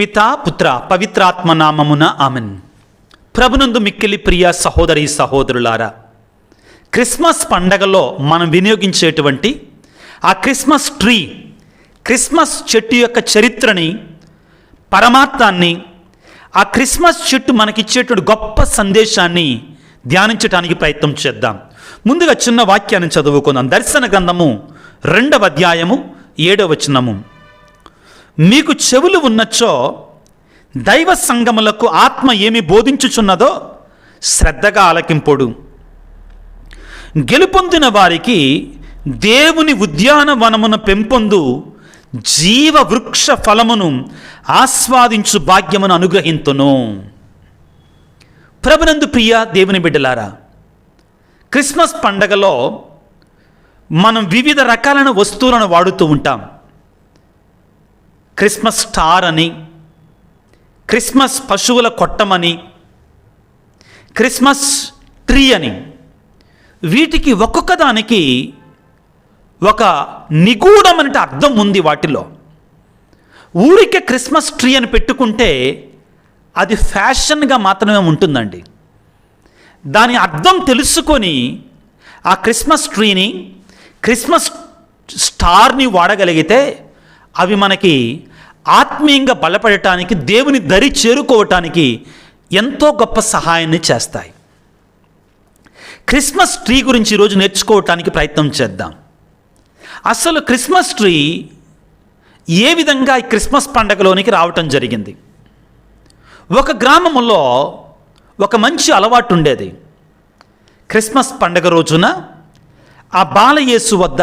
పితా పుత్ర పవిత్రాత్మ నామమున ఆమెన్. ప్రభునందు మిక్కిలి ప్రియ సహోదరి సహోదరులారా క్రిస్మస్ పండగలో మనం వినియోగించేటువంటి ఆ క్రిస్మస్ ట్రీ క్రిస్మస్ చెట్టు యొక్క చరిత్రని పరమార్థాన్ని ఆ క్రిస్మస్ చెట్టు మనకిచ్చేటువంటి గొప్ప సందేశాన్ని ధ్యానించడానికి ప్రయత్నం చేద్దాం. ముందుగా చిన్న వాక్యాన్ని చదువుకుందాం. దర్శన గ్రంథము రెండవ అధ్యాయము ఏడవ వచనము. మీకు చెవులు ఉన్నచో దైవ సంగములకు ఆత్మ ఏమి బోధించుచున్నదో శ్రద్ధగా ఆలకింపుడు. గెలుపొందిన వారికి దేవుని ఉద్యానవనమున పెంపొందు జీవ వృక్ష ఫలమును ఆస్వాదించు భాగ్యమును అనుగ్రహింతును. ప్రభునందు ప్రియ దేవుని బిడ్డలారా క్రిస్మస్ పండగలో మనం వివిధ రకాలైన వస్తువులను వాడుతూ ఉంటాం. క్రిస్మస్ స్టార్ అని క్రిస్మస్ పశువుల కొట్టమని క్రిస్మస్ ట్రీ అని. వీటికి ఒక్కొక్క దానికి ఒక నిగూఢమైన అర్థం ఉంది వాటిలో. ఊరికే క్రిస్మస్ ట్రీ అని పెట్టుకుంటే అది ఫ్యాషన్గా మాత్రమే ఉంటుందండి. దాని అర్థం తెలుసుకొని ఆ క్రిస్మస్ ట్రీని క్రిస్మస్ స్టార్ని వాడగలిగితే అవి మనకి ఆత్మీయంగా బలపడటానికి దేవుని దరి చేరుకోవటానికి ఎంతో గొప్ప సహాయాన్ని చేస్తాయి. క్రిస్మస్ ట్రీ గురించి ఈరోజు నేర్చుకోవటానికి ప్రయత్నం చేద్దాం. అసలు క్రిస్మస్ ట్రీ ఏ విధంగా ఈ క్రిస్మస్ పండగలోనికి రావటం జరిగింది? ఒక గ్రామములో ఒక మంచి అలవాటు ఉండేది. క్రిస్మస్ పండగ రోజున ఆ బాలయేసు వద్ద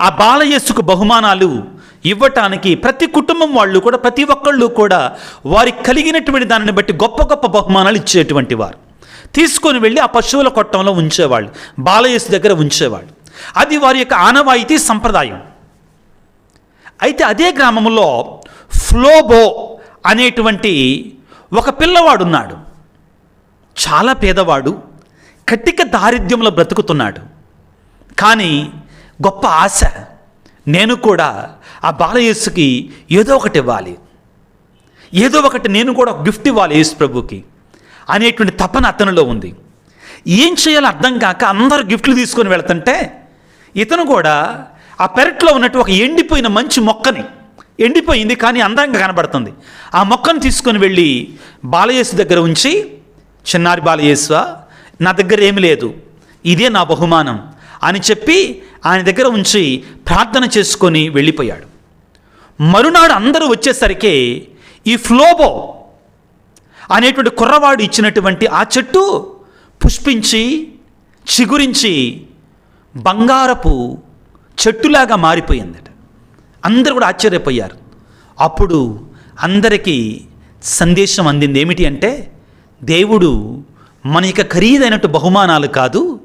ఆ బాలయేసుకు బహుమానాలు ఇవ్వటానికి ప్రతి కుటుంబం వాళ్ళు కూడా ప్రతి ఒక్కళ్ళు కూడా వారికి కలిగినటువంటి దానిని బట్టి గొప్ప గొప్ప బహుమానాలు ఇచ్చేటువంటి వారు. తీసుకొని వెళ్ళి ఆ పశువుల కొట్టంలో ఉంచేవాళ్ళు బాలయేసు దగ్గర ఉంచేవాళ్ళు. అది వారి యొక్క ఆనవాయితీ సంప్రదాయం. అయితే అదే గ్రామంలో ఫ్లోబో అనేటువంటి ఒక పిల్లవాడున్నాడు చాలా పేదవాడు కట్టిక దారిద్ర్యంలో బ్రతుకుతున్నాడు. కానీ గొప్ప ఆశ నేను కూడా ఆ బాలయేసుకి ఏదో ఒకటి ఇవ్వాలి. ఏదో ఒకటి నేను కూడా ఒక గిఫ్ట్ ఇవ్వాలి యేసు ప్రభుకి అనేటువంటి తపన అతనిలో ఉంది. ఏం చేయాలో అర్థం కాక అందరు గిఫ్ట్లు తీసుకొని వెళ్తుంటే ఇతను కూడా ఆ పెరట్లో ఉన్నట్టు ఒక ఎండిపోయిన మంచి మొక్కని ఎండిపోయింది కానీ అందంగా కనబడుతుంది. ఆ మొక్కను తీసుకొని వెళ్ళి బాలయేసు దగ్గర ఉంచి చిన్నారి బాలయేశ్వ నా దగ్గర ఏమి లేదు. ఇదే నా బహుమానం. అని చెప్పి ఆయన దగ్గర ఉంచి ప్రార్థన చేసుకొని వెళ్ళిపోయాడు. మరునాడు అందరూ వచ్చేసరికి ఈ ఫ్లోబో అనేటువంటి కుర్రవాడు ఇచ్చినటువంటి ఆ చెట్టు పుష్పించి చిగురించి బంగారపు చెట్టులాగా మారిపోయిందట. అందరూ కూడా ఆశ్చర్యపోయారు. అప్పుడు అందరికీ సందేశం అందింది ఏమిటి అంటే దేవుడు మన యొక్క ఖరీదైనట్టు బహుమానాలు కాదు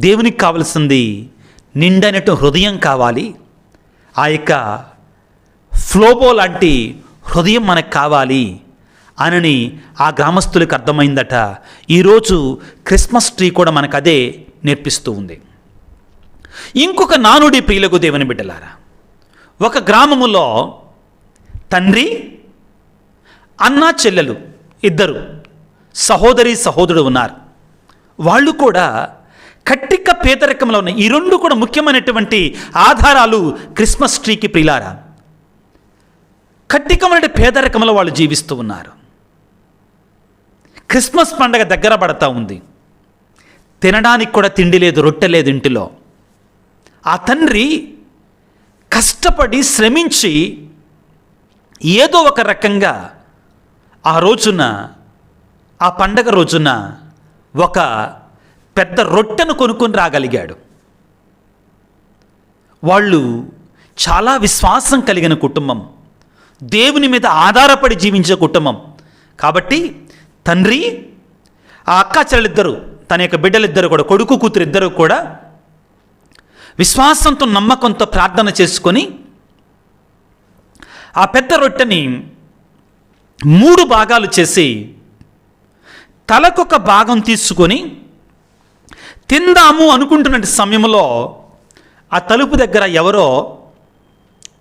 దేవునికి కావలసింది నిండనటు హృదయం కావాలి. ఆ యొక్క ఫ్లోబో లాంటి హృదయం మనకు కావాలి అనని ఆ గ్రామస్తులకు అర్థమైందట. ఈరోజు క్రిస్మస్ ట్రీ కూడా మనకు అదే నేర్పిస్తూ ఉంది. ఇంకొక నానుడి ప్రియులకు దేవుని బిడ్డలారా ఒక గ్రామములో తండ్రి అన్న చెల్లెలు ఇద్దరు సహోదరి సహోదరుడు ఉన్నారు. వాళ్ళు కూడా కట్టిక పేదరికంలో ఉన్నాయి. ఈ రెండు కూడా ముఖ్యమైనటువంటి ఆధారాలు క్రిస్మస్ ట్రీకి ప్రిలారా కట్టికమైన పేదరికంలో వాళ్ళు జీవిస్తూ ఉన్నారు. క్రిస్మస్ పండగ దగ్గర పడతా ఉంది. తినడానికి కూడా తిండి లేదు రొట్టె లేదు ఇంటిలో. ఆ తండ్రి కష్టపడి శ్రమించి ఏదో ఒక రకంగా ఆ రోజున ఆ పండగ రోజున ఒక పెద్ద రొట్టెను కొనుక్కొని రాగలిగాడు. వాళ్ళు చాలా విశ్వాసం కలిగిన కుటుంబం. దేవుని మీద ఆధారపడి జీవించే కుటుంబం. కాబట్టి తండ్రి ఆ అక్కాచెల్లిద్దరూ తన యొక్క బిడ్డలిద్దరు కూడా కొడుకు కూతురు ఇద్దరు కూడా విశ్వాసంతో నమ్మకంతో ప్రార్థన చేసుకొని ఆ పెద్ద రొట్టెని మూడు భాగాలు చేసి తలకొక భాగం తీసుకొని తిందాము అనుకుంటున్న సమయంలో ఆ తలుపు దగ్గర ఎవరో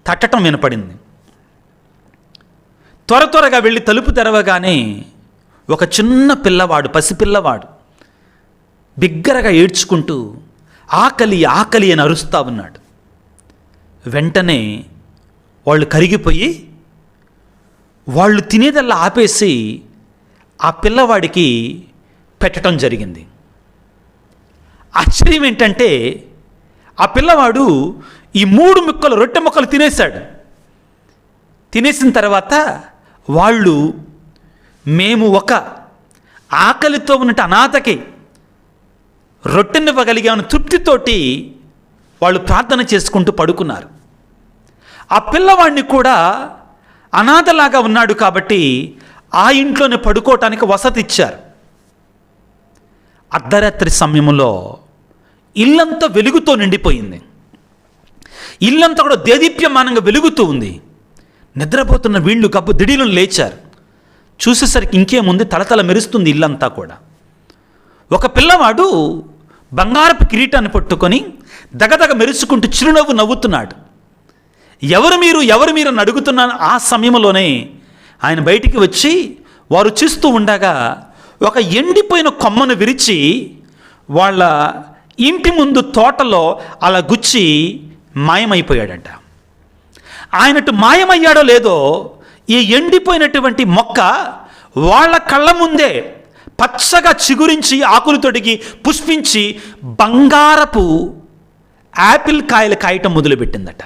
తట్టటం వినపడింది. త్వర త్వరగా వెళ్ళి తలుపు తెరవగానే ఒక చిన్న పిల్లవాడు పసిపిల్లవాడు బిగ్గరగా ఏడ్చుకుంటూ ఆకలి ఆకలి అని అరుస్తా ఉన్నాడు. వెంటనే వాళ్ళు కరిగిపోయి వాళ్ళు తినేదల్లా ఆపేసి ఆ పిల్లవాడికి పెట్టడం జరిగింది. ఆశ్చర్యం ఏంటంటే ఆ పిల్లవాడు ఈ మూడు ముక్కలు రొట్టె ముక్కలు తినేశాడు. తినేసిన తర్వాత వాళ్ళు మేము ఒక ఆకలితో ఉన్నట్టు అనాథకి రొట్టెనివ్వగలిగామని తృప్తితోటి వాళ్ళు ప్రార్థన చేసుకుంటూ పడుకున్నారు. ఆ పిల్లవాడిని కూడా అనాథలాగా ఉన్నాడు కాబట్టి ఆ ఇంట్లోనే పడుకోవటానికి వసతి ఇచ్చారు. అర్ధరాత్రి సమయంలో ఇల్లంతా వెలుగుతో నిండిపోయింది. ఇల్లంతా కూడా దేదీప్యమానంగా వెలుగుతూ ఉంది. నిద్రపోతున్న వీళ్ళు కప్పు దిడీలను లేచారు. చూసేసరికి ఇంకేముంది? తలతల మెరుస్తుంది ఇల్లంతా కూడా. ఒక పిల్లవాడు బంగారపు కిరీటాన్ని పట్టుకొని దగదగ మెరుచుకుంటూ చిరునవ్వు నవ్వుతున్నాడు. ఎవరు మీరు? ఎవరు మీరు? అని అడుగుతున్నాను ఆ సమయంలోనే ఆయన బయటికి వచ్చి వారు చూస్తూ ఉండగా ఒక ఎండిపోయిన కొమ్మను విరిచి వాళ్ళ ఇంటి ముందు తోటలో అలా గుచ్చి మాయమైపోయాడంట. ఆయనటు మాయమయ్యాడో లేదో ఈ ఎండిపోయినటువంటి మొక్క వాళ్ళ కళ్ళ ముందే పచ్చగా చిగురించి ఆకులు తొడిగి పుష్పించి బంగారపు యాపిల్ కాయలు కాయటం మొదలుపెట్టిందట.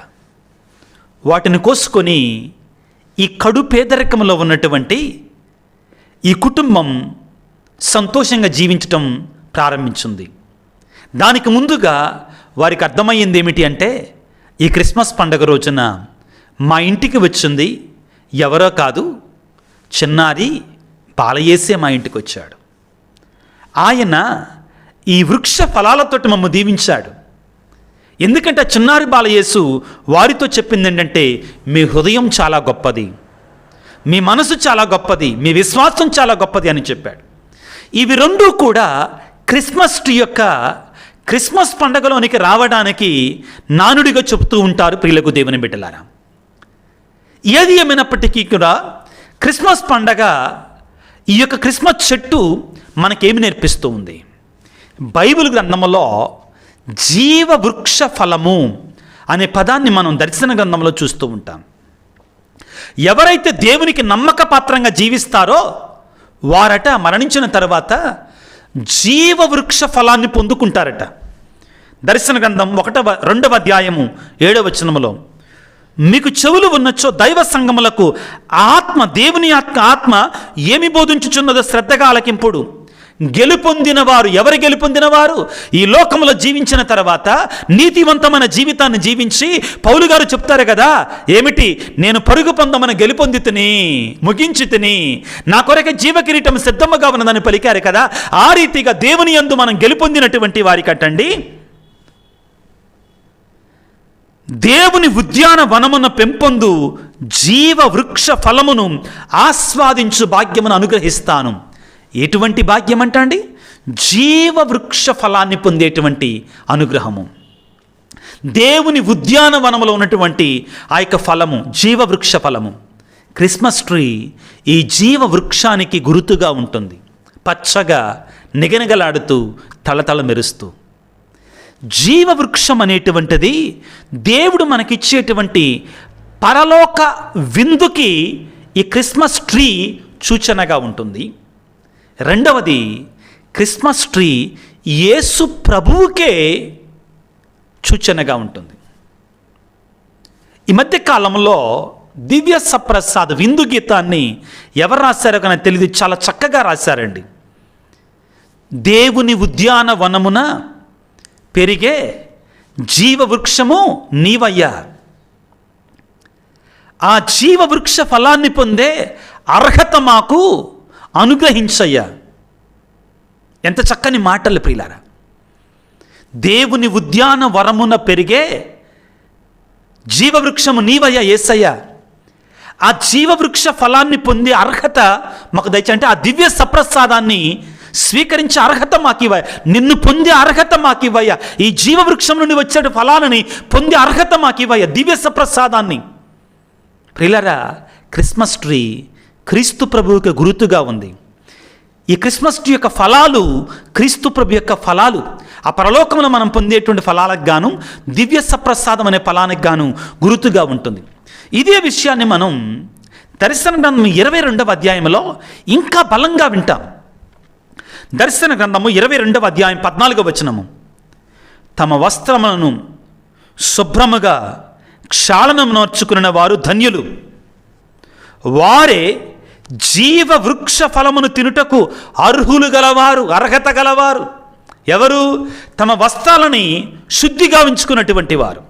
వాటిని కోసుకొని ఈ కడు పేదరికంలో ఉన్నటువంటి ఈ కుటుంబం సంతోషంగా జీవించటం ప్రారంభించింది. దానికి ముందుగా వారికి అర్థమయ్యింది ఏమిటి అంటే ఈ క్రిస్మస్ పండగ రోజున మా ఇంటికి వచ్చింది ఎవరో కాదు చిన్నారి బాలయేసే మా ఇంటికి వచ్చాడు. ఆయన ఈ వృక్ష ఫలాలతోటి మమ్మ దీవించాడు. ఎందుకంటే చిన్నారి బాలయేసు వారితో చెప్పింది ఏంటంటే మీ హృదయం చాలా గొప్పది. మీ మనసు చాలా గొప్పది. మీ విశ్వాసం చాలా గొప్పది అని చెప్పాడు. ఇవి రెండూ కూడా క్రిస్మస్ ట్రీ యొక్క క్రిస్మస్ పండగలోనికి రావడానికి నానుడిగా చెబుతూ ఉంటారు ప్రియులకు దేవుని బిడ్డలారా. ఏది ఏమైనప్పటికీ కూడా క్రిస్మస్ పండగ ఈ యొక్క క్రిస్మస్ చెట్టు మనకేమి నేర్పిస్తూ ఉంది. బైబిల్ గ్రంథంలో జీవ వృక్ష ఫలము అనే పదాన్ని మనం దర్శన గ్రంథంలో చూస్తూ ఉంటాం. ఎవరైతే దేవునికి నమ్మకపాత్రంగా జీవిస్తారో వారట మరణించిన తర్వాత జీవ వృక్ష ఫలాన్ని పొందుకుంటారట. దర్శన గ్రంథం ఒకటవ రెండవ అధ్యాయము ఏడవ వచనములో మీకు చెవులు ఉన్నచో దైవ సంగములకు ఆత్మ దేవుని ఆత్మ ఆత్మ ఏమి బోధించుచున్నదో శ్రద్ధగా ఆలకింపుడు. గెలుపొందిన వారు ఎవరు గెలుపొందిన వారు ఈ లోకంలో జీవించిన తర్వాత నీతివంతమైన జీవితాన్ని జీవించి పౌలు గారు చెప్తారు కదా ఏమిటి? నేను పరుగు పొందమని గెలుపొంది తిని ముగించి తిని నా కొరకే జీవ కిరీటం సిద్ధముగా ఉన్నదని పలికారు కదా ఆ రీతిగా దేవుని యందు మనం గెలుపొందినటువంటి వారికటండి దేవుని ఉద్యాన వనమున పెంపొందు జీవ వృక్ష ఫలమును ఆస్వాదించు భాగ్యమును అనుగ్రహిస్తాను. ఎటువంటి భాగ్యం అంట అండి జీవ వృక్ష ఫలాన్ని పొందేటువంటి అనుగ్రహము. దేవుని ఉద్యానవనములో ఉన్నటువంటి ఆ యొక్క ఫలము జీవ వృక్ష ఫలము క్రిస్మస్ ట్రీ ఈ జీవ వృక్షానికి గుర్తుగా ఉంటుంది. పచ్చగా నిగనిగలాడుతూ తళతళ మెరుస్తూ. జీవవృక్షం అనేటువంటిది దేవుడు మనకిచ్చేటువంటి పరలోక విందుకి ఈ క్రిస్మస్ ట్రీ సూచనగా ఉంటుంది. రెండవది క్రిస్మస్ ట్రీ యేసు ప్రభువుకే సూచనగా ఉంటుంది. ఈ మధ్య కాలంలో దివ్య సప్రసాద్ విందు గీతాన్ని ఎవరు రాశారో కానీ తెలియదు చాలా చక్కగా రాశారండి. దేవుని ఉద్యానవనమున పెరిగే జీవవృక్షము నీవయ్యా. ఆ జీవవృక్ష ఫలాన్ని పొందే అర్హత మాకు అనుగ్రహించయ్యా. ఎంత చక్కని మాటలు ప్రియులారా. దేవుని ఉద్యాన వరమున పెరిగే జీవవృక్షము నీవయ్యా ఏసయ్యా. ఆ జీవవృక్ష ఫలాన్ని పొందే అర్హత మాకు దయచంటే ఆ దివ్య సప్రసాదాన్ని స్వీకరించే అర్హత మాకు ఇవ్వ నిన్ను పొందే అర్హత మాకు ఇవ్వయ్యా ఈ జీవవృక్షం నుండి వచ్చే ఫలాలని పొందే అర్హత మాకు ఇవ్వయ్యా దివ్య సప్రసాదాన్ని. ప్రిలరా క్రిస్మస్ ట్రీ క్రీస్తు ప్రభువుకి గురుతుగా ఉంది. ఈ క్రిస్మస్ ట్రీ యొక్క ఫలాలు క్రీస్తు ప్రభు యొక్క ఫలాలు. ఆ పరలోకంలో మనం పొందేటువంటి ఫలాలకు గాను దివ్య సప్రసాదం అనే ఫలానికి గాను గురుతుగా ఉంటుంది. ఇదే విషయాన్ని మనం దర్శన గ్రంథం ఇరవై రెండవ అధ్యాయంలో ఇంకా బలంగా వింటాం. దర్శన గ్రంథము ఇరవై రెండవ అధ్యాయం పద్నాలుగవ వచనము. తమ వస్త్రములను శుభ్రముగా క్షాళనం నోర్చుకున్న వారు ధన్యులు. వారే జీవ వృక్ష ఫలమును తినుటకు అర్హులు గలవారు అర్హత గలవారు. ఎవరు? తమ వస్త్రాలని శుద్ధిగా ఉంచుకున్నటువంటి వారు.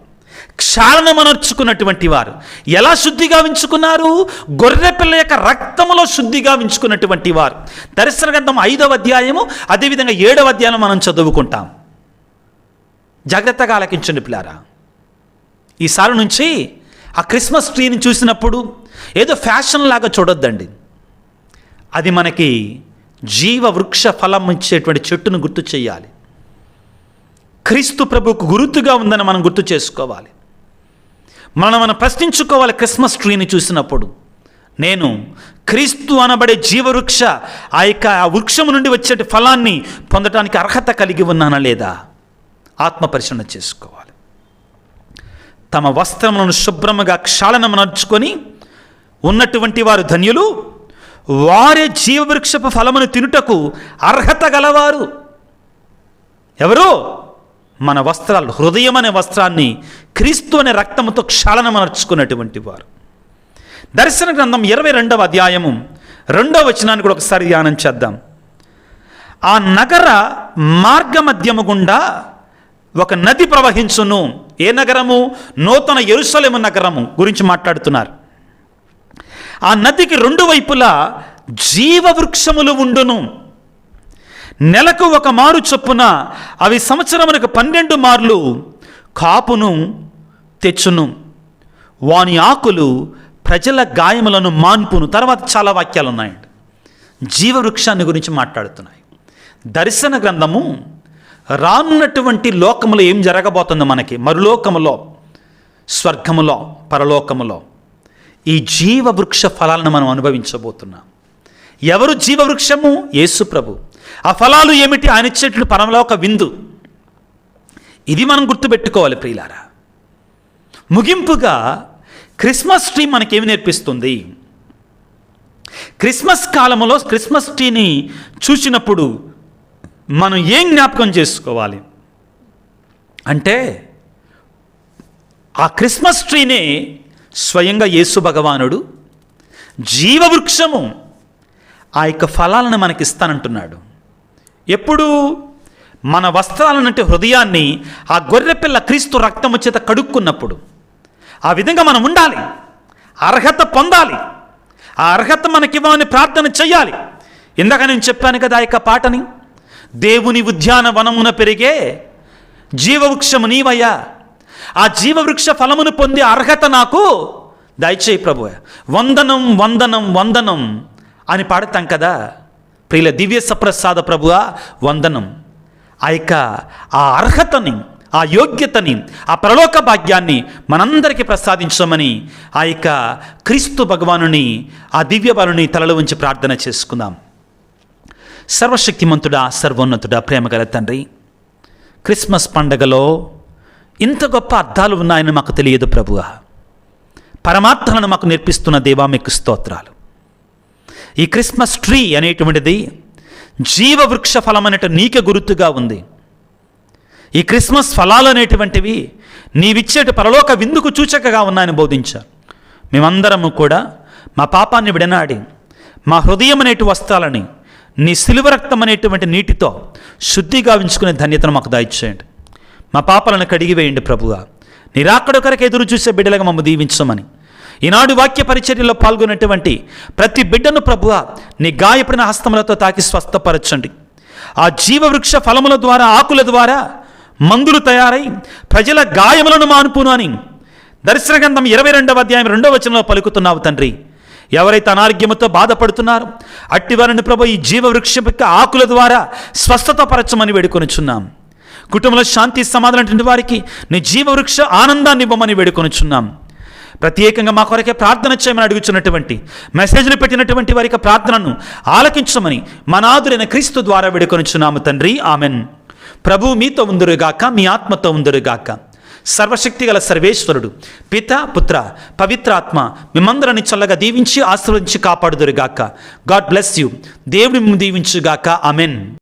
క్షాళనమనర్చుకున్నటువంటి వారు. ఎలా శుద్ధిగా ఉంచుకున్నారు గొర్రె పిల్ల యొక్క రక్తములో శుద్ధిగా ఉంచుకున్నటువంటి వారు. దర్శన గ్రంథం ఐదవ అధ్యాయము అదేవిధంగా ఏడవ అధ్యాయం మనం చదువుకుంటాం. జాగ్రత్తగా ఆలకించండి పిల్లారా. ఈసారి నుంచి ఆ క్రిస్మస్ ట్రీని చూసినప్పుడు ఏదో ఫ్యాషన్ లాగా చూడొద్దండి. అది మనకి జీవ వృక్ష ఫలం ఇచ్చేటువంటి చెట్టును గుర్తు చేయాలి. క్రీస్తు ప్రభుకు గురుతుగా ఉందని మనం గుర్తు చేసుకోవాలి. మనం మనం ప్రశ్నించుకోవాలి క్రిస్మస్ ట్రీని చూసినప్పుడు. నేను క్రీస్తు అనబడే జీవవృక్ష ఆ యొక్క ఆ వృక్షము నుండి వచ్చే ఫలాన్ని పొందడానికి అర్హత కలిగి ఉన్నానా లేదా? ఆత్మపరిశీలన చేసుకోవాలి. తమ వస్త్రములను శుభ్రముగా క్షాళనము నడుచుకొని ఉన్నటువంటి వారు ధన్యులు వారే జీవవృక్షపు ఫలమును తినుటకు అర్హత గలవారు. ఎవరు? మన వస్త్రాలు హృదయం అనే వస్త్రాన్ని క్రీస్తు అనే రక్తముతో క్షాళనమనర్చుకున్నటువంటి వారు. దర్శన గ్రంథం ఇరవై రెండవ అధ్యాయము రెండవ వచనాన్ని కూడా ఒకసారి ధ్యానం చేద్దాం. ఆ నగర మార్గమధ్యము గుండా ఒక నది ప్రవహించును. ఏ నగరము? నూతన ఎరుసలేము నగరము గురించి మాట్లాడుతున్నారు. ఆ నదికి రెండు వైపులా జీవవృక్షములు ఉండును. నెలకు ఒక మారు చొప్పున అవి సంవత్సరమునకు పన్నెండు మార్లు కాపును తెచ్చును. వాని ఆకులు ప్రజల గాయములను మాన్పును. తర్వాత చాలా వాక్యాలు ఉన్నాయండి జీవవృక్షాన్ని గురించి మాట్లాడుతున్నాయి. దర్శన గ్రంథము రానున్నటువంటి లోకములో ఏం జరగబోతుంది మనకి? మరులోకములో స్వర్గములో పరలోకములో. ఈ జీవవృక్ష ఫలాలను మనం అనుభవించబోతున్నాం. ఎవరు జీవవృక్షము? యేసు ప్రభు. ఆ ఫలాలు ఏమిటి? ఆయన పరంలో ఒక విందు. ఇది మనం గుర్తుపెట్టుకోవాలి ప్రియులారా. ముగింపుగా క్రిస్మస్ ట్రీ మనకేమి నేర్పిస్తుంది? క్రిస్మస్ కాలంలో క్రిస్మస్ ట్రీని చూసినప్పుడు మనం ఏం జ్ఞాపకం చేసుకోవాలి? అంటే ఆ క్రిస్మస్ ట్రీనే స్వయంగా యేసు భగవానుడు జీవవృక్షము ఆ యొక్క ఫలాలను మనకిస్తానంటున్నాడు. ఎప్పుడు మన వస్త్రాలనంటే హృదయాన్ని ఆ గొర్రెపిల్ల క్రీస్తు రక్తము చేత కడుక్కున్నప్పుడు ఆ విధంగా మనం ఉండాలి. అర్హత పొందాలి. ఆ అర్హత మనకివ్వమని ప్రార్థన చేయాలి ఇందాక నేను చెప్పాను కదా ఆ యొక్క పాటని దేవుని ఉద్యానవనమున పెరిగే జీవవృక్షము నీవయ్యా ఆ జీవవృక్ష ఫలమును పొందే అర్హత నాకు. దయచేయి ప్రభు వందనం వందనం వందనం అని పాడతాం కదా. ప్రియుల దివ్య సప్రసాద ప్రభువా వందనం. ఆ యొక్క ఆ అర్హతని ఆ యోగ్యతని ఆ ప్రలోక భాగ్యాన్ని మనందరికీ ప్రసాదించమని ఆ యొక్క క్రీస్తు భగవానుని ఆ దివ్య బలుని తలలో ఉంచి ప్రార్థన చేసుకుందాం. సర్వశక్తిమంతుడా సర్వోన్నతుడా ప్రేమగల తండ్రి క్రిస్మస్ పండగలో ఇంత గొప్ప అర్థాలు ఉన్నాయని మాకు తెలియదు ప్రభువ. పరమార్థాలను మాకు నేర్పిస్తున్న దేవా మీకు స్తోత్రాలు. ఈ క్రిస్మస్ ట్రీ అనేటువంటిది జీవవృక్ష ఫలం అనేట నీకే గుర్తుగా ఉంది. ఈ క్రిస్మస్ ఫలాలు అనేటువంటివి నీవిచ్చేటి పరలోక విందుకు సూచకగా ఉన్నాయని బోధించారు మేమందరము కూడా మా పాపాన్ని విడనాడి మా హృదయం అనేటి వస్త్రాలని నీ సిలువ రక్తం అనేటువంటి నీటితో శుద్ధిగా ఉంచుకునే ధన్యతను మాకు దయచేయండి. మా పాపాలను కడిగివేయండి ప్రభువా. నిరాకడ కొరకు ఎదురు చూసే బిడ్డలుగా మమ్మ దీవించమని. ఈనాడు వాక్య పరిచర్యలో పాల్గొన్నటువంటి ప్రతి బిడ్డను ప్రభువ నీ గాయపడిన హస్తములతో తాకి స్వస్థపరచండి. ఆ జీవవృక్ష ఫలముల ద్వారా ఆకుల ద్వారా మందులు తయారై ప్రజల గాయములను మానుపును అని దర్శనగంధం ఇరవై రెండవ అధ్యాయం రెండవ వచనంలో పలుకుతున్నావు తండ్రి. ఎవరైతే అనారోగ్యముతో బాధపడుతున్నారో అట్టివారిని ప్రభు ఈ జీవవృక్షం యొక్క ఆకుల ద్వారా స్వస్థత పరచమని వేడుకొనుచున్నాం. కుటుంబంలో శాంతి సమాధానం వారికి నీ జీవవృక్ష ఆనందాన్ని ఇవ్వమని వేడుకొనుచున్నాం. ప్రత్యేకంగా మా కొరకే ప్రార్థన చేయమని అడుగుచున్నటువంటి మెసేజ్లు పెట్టినటువంటి వారికి ప్రార్థనను ఆలకించమని మనాదురైన క్రీస్తు ద్వారా వేడుకొనుచున్నాము తండ్రి. ఆమెన్. ప్రభు మీతో ఉందరుగాక మీ ఆత్మతో ఉందరుగాక సర్వశక్తి గల సర్వేశ్వరుడు పిత పుత్ర పవిత్రాత్మ మిమ్మందరిని చల్లగా దీవించి ఆశీర్వదించి కాపాడుదురుగాక. God bless you. దేవుడి దీవించుగాక. అమెన్